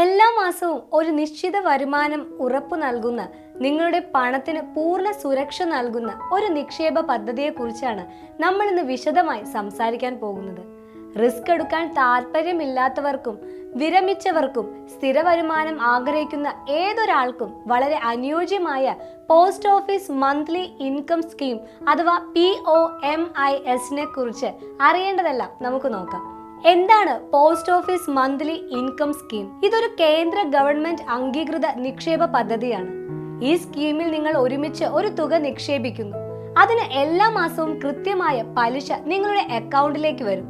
എല്ലാ മാസവും ഒരു നിശ്ചിത വരുമാനം ഉറപ്പു നൽകുന്ന നിങ്ങളുടെ പണത്തിന് പൂർണ സുരക്ഷ നൽകുന്ന ഒരു നിക്ഷേപ പദ്ധതിയെക്കുറിച്ചാണ് നമ്മൾ ഇന്ന് വിശദമായി സംസാരിക്കാൻ പോകുന്നത്. റിസ്ക് എടുക്കാൻ താല്പര്യമില്ലാത്തവർക്കും വിരമിച്ചവർക്കും സ്ഥിര വരുമാനം ആഗ്രഹിക്കുന്ന ഏതൊരാൾക്കും വളരെ അനുയോജ്യമായ post office monthly income scheme അഥവാ പി ഒ എം ഐ എസിനെ കുറിച്ച് അറിയേണ്ടതെല്ലാം നമുക്ക് നോക്കാം. എന്താണ് post office monthly income scheme ഇതൊരു കേന്ദ്ര ഗവൺമെന്റ് അംഗീകൃത നിക്ഷേപ പദ്ധതിയാണ്. ഈ സ്കീമിൽ നിങ്ങൾ ഒരുമിച്ച് ഒരു തുക നിക്ഷേപിക്കുന്നു. അതിന് എല്ലാ മാസവും കൃത്യമായ പലിശ നിങ്ങളുടെ അക്കൗണ്ടിലേക്ക് വരും.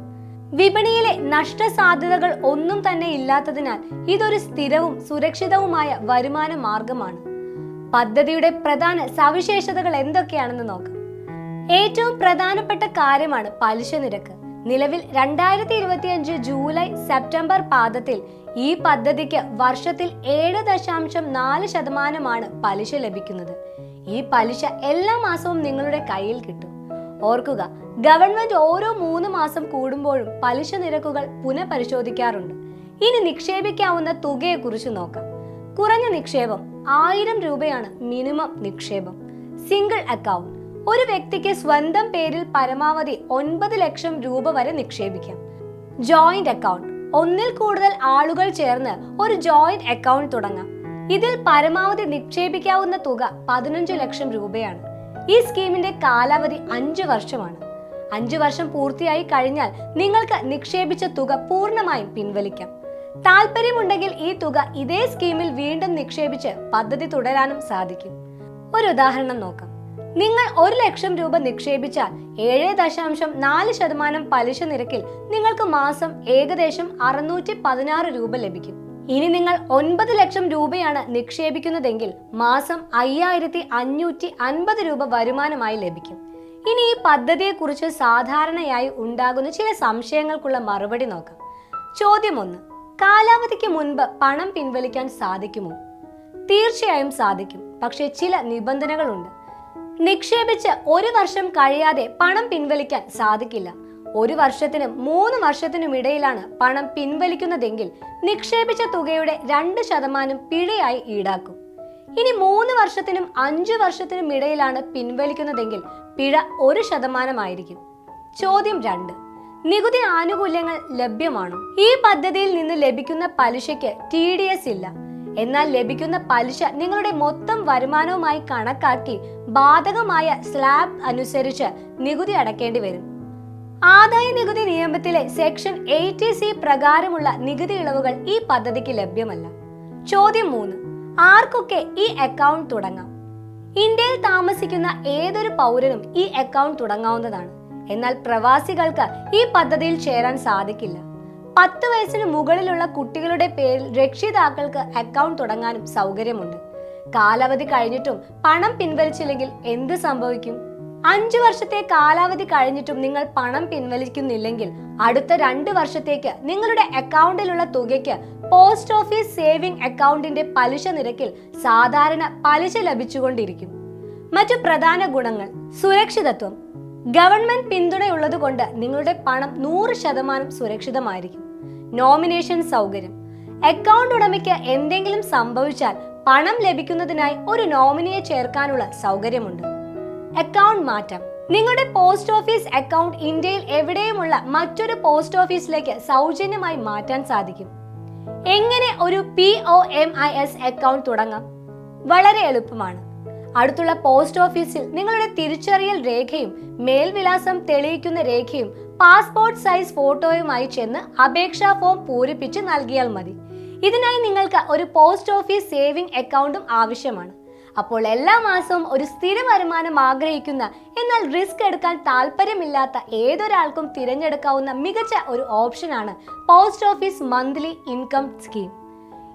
വിപണിയിലെ നഷ്ടസാധ്യതകൾ ഒന്നും തന്നെ ഇല്ലാത്തതിനാൽ ഇതൊരു സ്ഥിരവും സുരക്ഷിതവുമായ വരുമാന മാർഗമാണ്. പദ്ധതിയുടെ പ്രധാന സവിശേഷതകൾ എന്തൊക്കെയാണെന്ന് നോക്കാം. ഏറ്റവും പ്രധാനപ്പെട്ട കാര്യമാണ് പലിശ നിരക്ക്. നിലവിൽ രണ്ടായിരത്തി ഇരുപത്തിയഞ്ച് ജൂലൈ സെപ്റ്റംബർ പാദത്തിൽ ഈ പദ്ധതിക്ക് വർഷത്തിൽ ഏഴ് ദശാംശം നാല് ശതമാനമാണ് പലിശ ലഭിക്കുന്നത്. ഈ പലിശ എല്ലാ മാസവും നിങ്ങളുടെ കയ്യിൽ കിട്ടും. ഓർക്കുക ഗവൺമെന്റ് ഓരോ മൂന്ന് മാസം കൂടുമ്പോഴും പലിശ നിരക്കുകൾ പുനഃപരിശോധിക്കാറുണ്ട്. ഇനി നിക്ഷേപിക്കാവുന്ന തുകയെ കുറിച്ച് നോക്കാം. കുറഞ്ഞ നിക്ഷേപം ആയിരം രൂപയാണ് മിനിമം നിക്ഷേപം. Single account. ഒരു വ്യക്തിക്ക് സ്വന്തം പേരിൽ പരമാവധി ഒൻപത് ലക്ഷം രൂപ വരെ നിക്ഷേപിക്കാം. ജോയിന്റ് അക്കൗണ്ട് ഒന്നിൽ കൂടുതൽ ആളുകൾ ചേർന്ന് ഒരു ജോയിന്റ് അക്കൗണ്ട് തുടങ്ങാം. ഇതിൽ പരമാവധി നിക്ഷേപിക്കാവുന്ന തുക പതിനഞ്ച് ലക്ഷം രൂപയാണ്. ഈ സ്കീമിന്റെ കാലാവധി അഞ്ച് വർഷമാണ്. അഞ്ചു വർഷം പൂർത്തിയായി കഴിഞ്ഞാൽ നിങ്ങൾക്ക് നിക്ഷേപിച്ച തുക പൂർണമായും പിൻവലിക്കാം. താല്പര്യമുണ്ടെങ്കിൽ ഈ തുക ഇതേ സ്കീമിൽ വീണ്ടും നിക്ഷേപിച്ച് പദ്ധതി തുടരാനും സാധിക്കും. ഒരു ഉദാഹരണം നോക്കാം. നിങ്ങൾ ഒരു ലക്ഷം രൂപ നിക്ഷേപിച്ചാൽ ഏഴ് ദശാംശം നാല് ശതമാനം പലിശ നിരക്കിൽ നിങ്ങൾക്ക് മാസം ഏകദേശം അറുന്നൂറ്റി പതിനാറ് രൂപ ലഭിക്കും. ഇനി നിങ്ങൾ ഒൻപത് ലക്ഷം രൂപയാണ് നിക്ഷേപിക്കുന്നതെങ്കിൽ മാസം അയ്യായിരത്തി അഞ്ഞൂറ്റി അൻപത് രൂപ വരുമാനമായി ലഭിക്കും. ഇനി ഈ പദ്ധതിയെക്കുറിച്ച് സാധാരണയായി ഉണ്ടാകുന്ന ചില സംശയങ്ങൾക്കുള്ള മറുപടി നോക്കാം. ചോദ്യം ഒന്ന് കാലാവധിക്ക് മുൻപ് പണം പിൻവലിക്കാൻ സാധിക്കുമോ? തീർച്ചയായും സാധിക്കും പക്ഷേ ചില നിബന്ധനകളുണ്ട്. നിക്ഷേപിച്ച് ഒരു വർഷം കഴിയാതെ പണം പിൻവലിക്കാൻ സാധിക്കില്ല. ഒരു വർഷത്തിനും മൂന്ന് വർഷത്തിനും ഇടയിലാണ് പണം പിൻവലിക്കുന്നതെങ്കിൽ നിക്ഷേപിച്ച തുകയുടെ രണ്ട് ശതമാനം പിഴയായി ഈടാക്കും. ഇനി മൂന്ന് വർഷത്തിനും അഞ്ചു വർഷത്തിനും ഇടയിലാണ് പിൻവലിക്കുന്നതെങ്കിൽ പിഴ ഒരു ശതമാനമായിരിക്കും. ചോദ്യം രണ്ട്. നികുതി ആനുകൂല്യങ്ങൾ ലഭ്യമാണോ? ഈ പദ്ധതിയിൽ നിന്ന് ലഭിക്കുന്ന പലിശയ്ക്ക് ടി ഡി എസ് ഇല്ല. എന്നാൽ ലഭിക്കുന്ന പലിശ നിങ്ങളുടെ മൊത്തം വരുമാനവുമായി കണക്കാക്കി ബാധകമായ സ്ലാബ് അനുസരിച്ച് നികുതി അടക്കേണ്ടി വരും. ആദായ നികുതി നിയമത്തിലെ സെക്ഷൻ എയ്റ്റി സി പ്രകാരമുള്ള നികുതി ഇളവുകൾ ഈ പദ്ധതിക്ക് ലഭ്യമല്ല. ചോദ്യം മൂന്ന്. ആർക്കൊക്കെ ഈ അക്കൗണ്ട് തുടങ്ങാം? ഇന്ത്യയിൽ താമസിക്കുന്ന ഏതൊരു പൗരനും ഈ അക്കൗണ്ട് തുടങ്ങാവുന്നതാണ്. എന്നാൽ പ്രവാസികൾക്ക് ഈ പദ്ധതിയിൽ ചേരാൻ സാധിക്കില്ല. പത്ത് വയസ്സിന് മുകളിലുള്ള കുട്ടികളുടെ പേരിൽ രക്ഷിതാക്കൾക്ക് അക്കൗണ്ട് തുടങ്ങാനും സൗകര്യമുണ്ട്. കാലാവധി കഴിഞ്ഞിട്ടും പണം പിൻവലിച്ചില്ലെങ്കിൽ എന്ത് സംഭവിക്കും? അഞ്ചു വർഷത്തെ കാലാവധി കഴിഞ്ഞിട്ടും നിങ്ങൾ പണം പിൻവലിക്കുന്നില്ലെങ്കിൽ അടുത്ത രണ്ട് വർഷത്തേക്ക് നിങ്ങളുടെ അക്കൗണ്ടിലുള്ള തുകയ്ക്ക് പോസ്റ്റ് ഓഫീസ് സേവിംഗ് അക്കൗണ്ടിന്റെ പലിശ നിരക്കിൽ സാധാരണ പലിശ ലഭിച്ചുകൊണ്ടിരിക്കും. മറ്റു പ്രധാന ഗുണങ്ങൾ സുരക്ഷിതത്വം ഗവൺമെന്റ് പിന്തുണയുള്ളത് കൊണ്ട് നിങ്ങളുടെ പണം നൂറ് ശതമാനം സുരക്ഷിതമായിരിക്കും. നോമിനേഷൻ സൗകര്യം. അക്കൗണ്ട് ഉടമയ്ക്ക് എന്തെങ്കിലും സംഭവിച്ചാൽ പണം ലഭിക്കുന്നതിനായി ഒരു നോമിനിയെ ചേർക്കാനുള്ള സൗകര്യമുണ്ട്. അക്കൗണ്ട് മാറ്റം. നിങ്ങളുടെ പോസ്റ്റ് ഓഫീസ് അക്കൗണ്ട് ഇന്ത്യയിൽ എവിടെയുമുള്ള മറ്റൊരു പോസ്റ്റ് ഓഫീസിലേക്ക് സൗജന്യമായി മാറ്റാൻ സാധിക്കും. എങ്ങനെ ഒരു P O M I S account തുടങ്ങാം? വളരെ എളുപ്പമാണ്. അടുത്തുള്ള പോസ്റ്റ് ഓഫീസിൽ നിങ്ങളുടെ തിരിച്ചറിയൽ രേഖയും മേൽവിലാസം തെളിയിക്കുന്ന രേഖയും പാസ്പോർട്ട് സൈസ് ഫോട്ടോയുമായി ചെന്ന് അപേക്ഷാ ഫോം പൂരിപ്പിച്ച് നൽകിയാൽ മതി. ഇതിനായി നിങ്ങൾക്ക് ഒരു പോസ്റ്റ് ഓഫീസ് സേവിംഗ് അക്കൗണ്ടും ആവശ്യമാണ്. അപ്പോൾ എല്ലാ മാസവും ഒരു സ്ഥിര വരുമാനം ആഗ്രഹിക്കുന്ന എന്നാൽ റിസ്ക് എടുക്കാൻ താല്പര്യമില്ലാത്ത ഏതൊരാൾക്കും തിരഞ്ഞെടുക്കാവുന്ന മികച്ച ഒരു ഓപ്ഷനാണ് post office monthly income scheme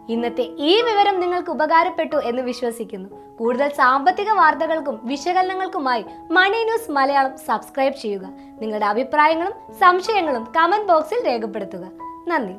ഇന്നത്തെ ഈ വിവരം നിങ്ങൾക്ക് ഉപകാരപ്പെട്ടു എന്ന് വിശ്വസിക്കുന്നു. കൂടുതൽ സാമ്പത്തിക വാർത്തകൾക്കും വിശകലനങ്ങൾക്കുമായി മണി ന്യൂസ് മലയാളം സബ്സ്ക്രൈബ് ചെയ്യുക. നിങ്ങളുടെ അഭിപ്രായങ്ങളും സംശയങ്ങളും കമന്റ് ബോക്സിൽ രേഖപ്പെടുത്തുക. നന്ദി.